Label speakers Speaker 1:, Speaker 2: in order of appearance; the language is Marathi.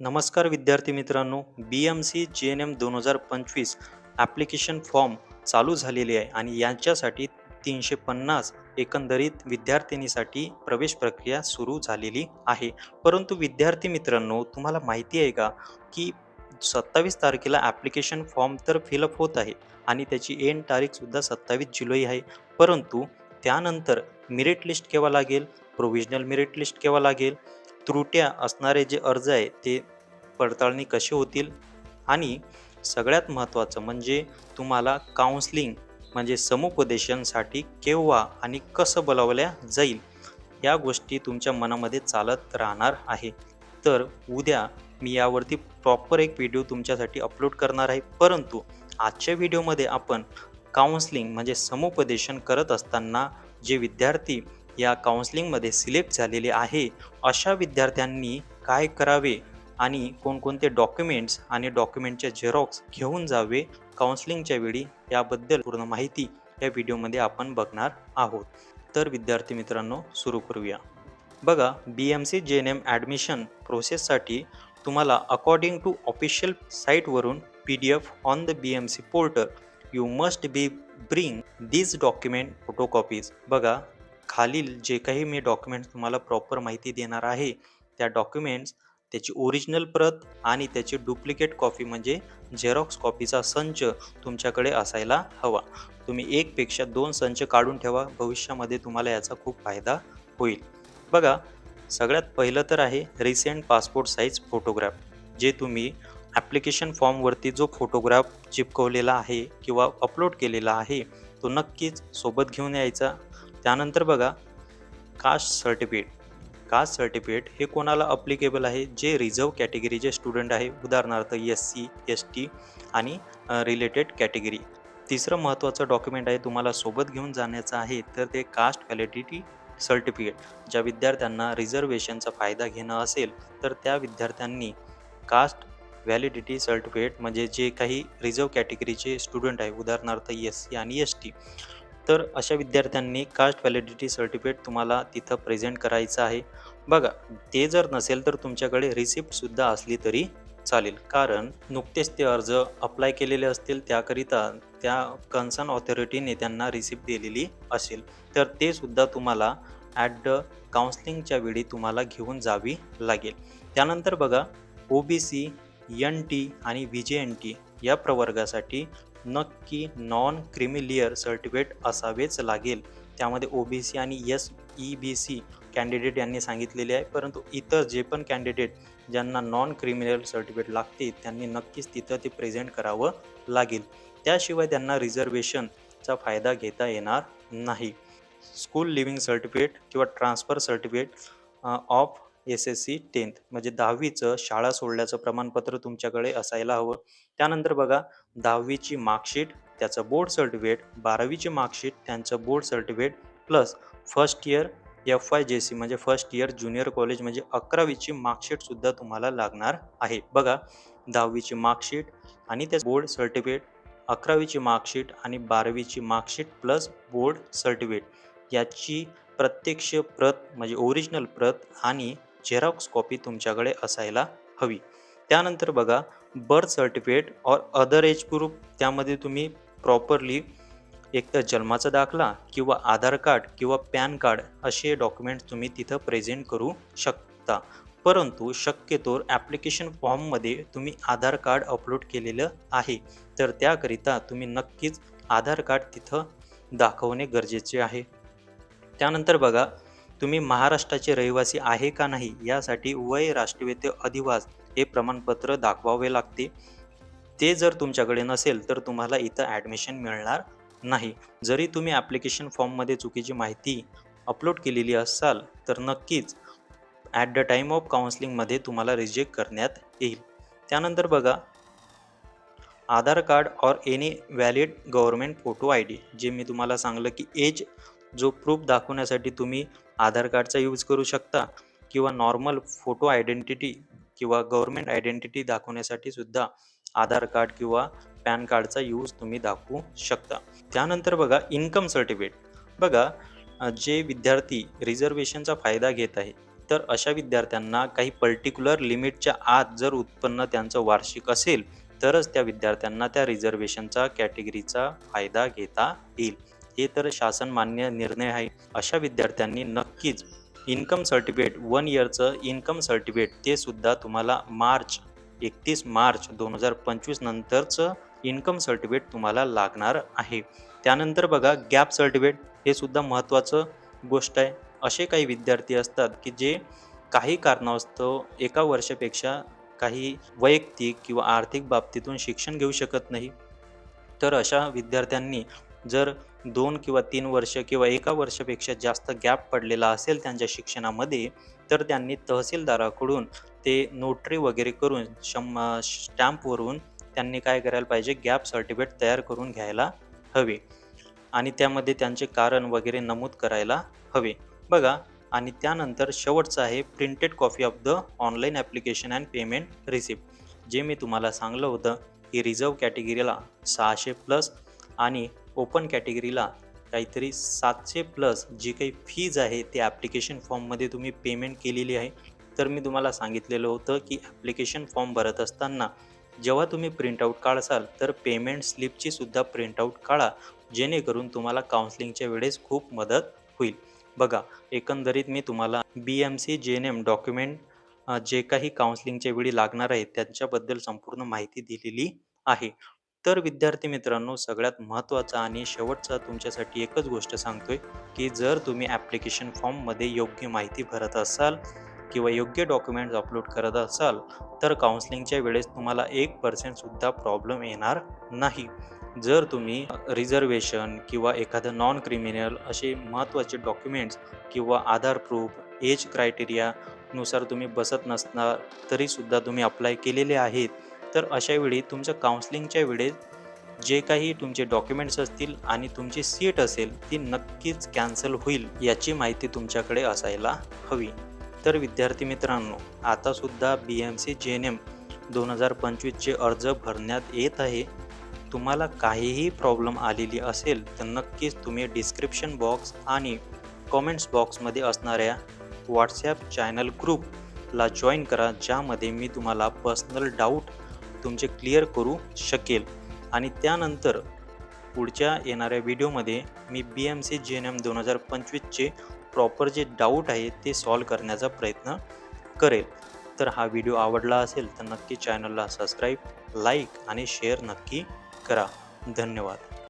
Speaker 1: नमस्कार विद्यार्थी मित्रांनो B M C G N M दोन हजार पंचवीस ॲप्लिकेशन फॉर्म चालू झालेले आहे आणि यांच्यासाठी तीनशे पन्नास एकंदरीत विद्यार्थिनीसाठी प्रवेश प्रक्रिया सुरू झालेली आहे. परंतु विद्यार्थी मित्रांनो तुम्हाला माहिती आहे का की सत्तावीस तारखेला ॲप्लिकेशन फॉर्म तर फिलअप होत आहे आणि त्याची एंड तारीखसुद्धा सत्तावीस जुलै आहे. परंतु त्यानंतर मिरिट लिस्ट केव्हा लागेल? प्रोव्हिजनल मिरिट लिस्ट केव्हा लागेल? त्रुट्या असणारे जे अर्ज आहे ते पडताळणी कशी होतील? आणि सगळ्यात महत्त्वाचं म्हणजे तुम्हाला काउन्सलिंग म्हणजे समुपदेशनसाठी केव्हा आणि कसं बोलावल्या जाईल या गोष्टी तुमच्या मनामध्ये चालत राहणार आहे. तर उद्या मी यावरती प्रॉपर एक व्हिडिओ तुमच्यासाठी अपलोड करणार आहे. परंतु आजच्या व्हिडिओमध्ये आपण काउन्सलिंग म्हणजे समुपदेशन करत असताना जे विद्यार्थी या काउन्सलिंगमध्ये सिलेक्ट झालेले आहे. अशा विद्यार्थ्यांनी काय करावे आणि कोणकोणते डॉक्युमेंट्स आणि डॉक्युमेंटचे झेरॉक्स घेऊन जावे काउन्सलिंगच्या वेळी याबद्दल पूर्ण माहिती या व्हिडिओमध्ये आपण बघणार आहोत. तर विद्यार्थी मित्रांनो सुरू करूया. बघा B M C J N M admission प्रोसेससाठी तुम्हाला अकॉर्डिंग टू ऑफिशियल साईटवरून P D F on the B M C portal you must be bring this document photocopies बघा खालील जे काही मी डॉक्युमेंट्स तुम्हाला प्रॉपर माहिती देणार आहे त्या डॉक्युमेंट्स त्याची ओरिजिनल प्रत आणि त्याची डुप्लिकेट कॉपी म्हणजे झेरॉक्स कॉपीचा संच तुमच्याकडे असायला हवा. तुम्ही एकपेक्षा दोन संच काढून ठेवा भविष्यामध्ये तुम्हाला याचा खूप फायदा होईल. बघा सगळ्यात पहिलं तर आहे रिसेंट पासपोर्ट साईज फोटोग्राफ जे तुम्ही ॲप्लिकेशन फॉर्मवरती जो फोटोग्राफ चिपकवलेला आहे किंवा अपलोड केलेला आहे तो नक्कीच सोबत घेऊन यायचा. त्यानंतर बघा कास्ट सर्टिफिकेट कास्ट सर्टिफिकेट हे कोणाला अप्लिकेबल आहे? जे रिझर्व कॅटेगरीचे स्टुडंट आहे उदाहरणार्थ एस सी एस टी आणि रिलेटेड कॅटेगरी तिसरं महत्त्वाचं डॉक्युमेंट आहे तुम्हाला सोबत घेऊन जाण्याचं आहे तर ते कास्ट व्हॅलिडिटी सर्टिफिकेट ज्या विद्यार्थ्यांना रिझर्वेशनचा फायदा घेणं असेल तर त्या विद्यार्थ्यांनी कास्ट व्हॅलिडिटी सर्टिफिकेट म्हणजे जे काही रिझर्व कॅटेगरीचे स्टुडंट आहे उदाहरणार्थ एस सी आणि एस टी तर अशा विद्यार्थ्यांनी कास्ट व्हॅलिडिटी सर्टिफिकेट तुम्हाला तिथं प्रेझेंट करायचं आहे. बघा ते जर नसेल तर तुमच्याकडे रिसिप्टसुद्धा असली तरी चालेल. कारण नुकतेच ते अर्ज अप्लाय केलेले असतील त्याकरिता त्या कन्सर्न ऑथॉरिटीने त्यांना रिसिप्ट दिलेली असेल. तर ते सुद्धा तुम्हाला ॲट द काउन्सलिंगच्या वेळी तुम्हाला घेऊन जावी लागेल. त्यानंतर बघा O B C N T आणि व्ही जे एन टी या प्रवर्गासाठी नक्की नॉन क्रिमिलियर सर्टिफिकेट असावेच लागेल. त्यामध्ये ओ बी सी आणि S E B C candidate यांनी सांगितलेले आहे. परंतु इतर जे पण कॅन्डिडेट ज्यांना नॉन क्रिमिनल सर्टिफिकेट लागते त्यांनी नक्कीच तिथं ते प्रेझेंट करावं लागेल. त्याशिवाय त्यांना रिझर्वेशनचा फायदा घेता येणार नाही. स्कूल लिव्हिंग सर्टिफिकेट किंवा transfer certificate of S S C tenth. म्हणजे दहावीचं शाळा सोडल्याचं प्रमाणपत्र तुमच्याकडे असायला हवं. त्यानंतर बघा दहावीची मार्कशीट त्याचं बोर्ड सर्टिफिकेट बारावीची मार्कशीट त्यांचं board certificate plus first year F Y J C म्हणजे फर्स्ट इयर ज्युनियर कॉलेज म्हणजे अकरावीची मार्कशीटसुद्धा तुम्हाला लागणार आहे. बघा दहावीची मार्कशीट आणि त्या बोर्ड सर्टिफिकेट अकरावीची मार्कशीट आणि बारावीची मार्कशीट प्लस बोर्ड सर्टिफिकेट. याची प्रत्यक्ष प्रत म्हणजे ओरिजिनल प्रत आणि झेरॉक्स कॉपी तुमच्याकडे असायला हवी. त्यानंतर बघा बर्थ सर्टिफिकेट और अदर एज प्रूफ त्यामध्ये तुम्ही प्रॉपरली एक तर जन्माचा दाखला किंवा आधार कार्ड किंवा पॅन कार्ड असे डॉक्युमेंट्स तुम्ही तिथं प्रेझेंट करू शकता. परंतु शक्यतोर ॲप्लिकेशन फॉर्ममध्ये तुम्ही आधार कार्ड अपलोड केलेलं आहे. तर त्याकरिता तुम्ही नक्कीच आधार कार्ड तिथं दाखवणे गरजेचे आहे. त्यानंतर बघा तुम्ही महाराष्ट्राचे रहिवासी आहे का नाही यासाठी वय राष्ट्रीयते अधिवास हे प्रमाणपत्र दाखवावे लागते. ते जर तुमच्याकडे नसेल तर तुम्हाला इथं ॲडमिशन मिळणार नाही. जरी तुम्ही ॲप्लिकेशन फॉर्ममध्ये चुकीची माहिती अपलोड केलेली असाल तर नक्कीच ॲट द टाईम ऑफ काउन्सिलिंगमध्ये तुम्हाला रिजेक्ट करण्यात येईल. त्यानंतर बघा आधार कार्ड और any valid government photo I D जे मी तुम्हाला सांगलं की एज जो प्रूफ दाखवण्यासाठी तुम्ही आधार कार्डचा यूज करू शकता किंवा नॉर्मल फोटो आयडेंटिटी किंवा गव्हर्मेंट आयडेंटिटी दाखवण्यासाठी सुद्धा आधार कार्ड किंवा पॅन कार्डचा यूज तुम्ही दाखवू शकता. त्यानंतर बघा इन्कम सर्टिफिकेट बघा जे विद्यार्थी रिझर्वेशनचा फायदा घेत आहे तर अशा विद्यार्थ्यांना काही पर्टिक्युलर लिमिटच्या आत जर उत्पन्न त्यांचं वार्षिक असेल तरच त्या विद्यार्थ्यांना त्या रिझर्वेशनचा कॅटेगरीचा फायदा घेता येईल. हे तर शासन मान्य निर्णय आहे. अशा विद्यार्थ्यांनी नक्कीच इन्कम सर्टिफिकेट वन इयरचं इन्कम सर्टिफिकेट ते सुद्धा तुम्हाला मार्च एकतीस मार्च दोन हजार पंचवीस नंतरचं इन्कम सर्टिफिकेट तुम्हाला लागणार आहे. त्यानंतर बघा गॅप सर्टिफिकेट हे सुद्धा महत्त्वाचं गोष्ट आहे. असे काही विद्यार्थी असतात की जे काही कारणास्तव एका वर्षापेक्षा काही वैयक्तिक किंवा आर्थिक बाबतीतून शिक्षण घेऊ शकत नाही. तर अशा विद्यार्थ्यांनी जर दोन किंवा तीन वर्ष किंवा एका वर्षापेक्षा जास्त गॅप पडलेला असेल त्यांच्या शिक्षणामध्ये तर त्यांनी तहसीलदाराकडून ते नोटरी वगैरे करून शम स्टॅम्पवरून त्यांनी काय करायला पाहिजे? गॅप सर्टिफिकेट तयार करून घ्यायला हवे आणि त्यामध्ये त्यांचे कारण वगैरे नमूद करायला हवे. बघा आणि त्यानंतर शेवटचं आहे printed copy of the online application and payment receipt जे मी तुम्हाला सांगलं होतं की रिझर्व कॅटेगरीला सहाशे प्लस आणि ओपन कॅटेगरीला काहीतरी सातशे प्लस जी काही फीज आहे ते ॲप्लिकेशन फॉर्ममध्ये तुम्ही पेमेंट केलेली आहे. तर मी तुम्हाला सांगितलेलं होतं की ॲप्लिकेशन फॉर्म भरत असताना जेव्हा तुम्ही प्रिंटआउट काढसाल तर पेमेंट स्लिपची सुद्धा प्रिंटआउट काढा. जेणेकरून तुम्हाला काउन्सिलिंगच्या वेळेस खूप मदत होईल. बघा एकंदरीत मी तुम्हाला B M C J N M document जे काही काउन्सिलिंगच्या वेळी लागणार आहे त्यांच्याबद्दल संपूर्ण माहिती दिलेली आहे. तर विद्यार्थी मित्रांनो सगळ्यात महत्त्वाचा आणि शेवटचा तुमच्यासाठी एकच गोष्ट सांगतोय की जर तुम्ही ॲप्लिकेशन फॉर्ममध्ये योग्य माहिती भरत असाल किंवा योग्य डॉक्युमेंट्स अपलोड करत असाल तर काउन्सिलिंगच्या वेळेस तुम्हाला एक पर्सेंटसुद्धा प्रॉब्लेम येणार नाही. जर तुम्ही रिझर्वेशन किंवा एखादं नॉन क्रिमिनल असे महत्त्वाचे डॉक्युमेंट्स किंवा आधार प्रूफ एज क्रायटेरियानुसार तुम्ही बसत नसणार तरीसुद्धा तुम्ही अप्लाय केलेले आहेत. तर अशा वेळी तुमच्या काउन्सिलिंगच्या वेळेस जे काही तुमचे डॉक्युमेंट्स असतील आणि तुमची सीट असेल ती नक्कीच कॅन्सल होईल याची माहिती तुमच्याकडे असायला हवी. तर विद्यार्थी मित्रांनो आतासुद्धा B M C J N M दोन हजार पंचवीसचे अर्ज भरण्यात येत आहे. तुम्हाला काहीही प्रॉब्लेम आलेली असेल तर नक्कीच तुम्ही डिस्क्रिप्शन बॉक्स आणि कॉमेंट्स बॉक्समध्ये असणाऱ्या व्हॉट्सॲप चॅनल ग्रुपला जॉईन करा ज्यामध्ये मी तुम्हाला पर्सनल डाऊट तुमचे क्लिअर करू शकेल. आणि त्यानंतर पुढच्या येणाऱ्या व्हिडिओमध्ये मी B M C G N M दोन हजार पंचवीसचे प्रॉपर जे डाऊट आहे ते सॉल्व करण्याचा प्रयत्न करेल. तर हा व्हिडिओ आवडला असेल तर नक्की चॅनलला सबस्क्राईब लाईक आणि शेअर नक्की करा. धन्यवाद.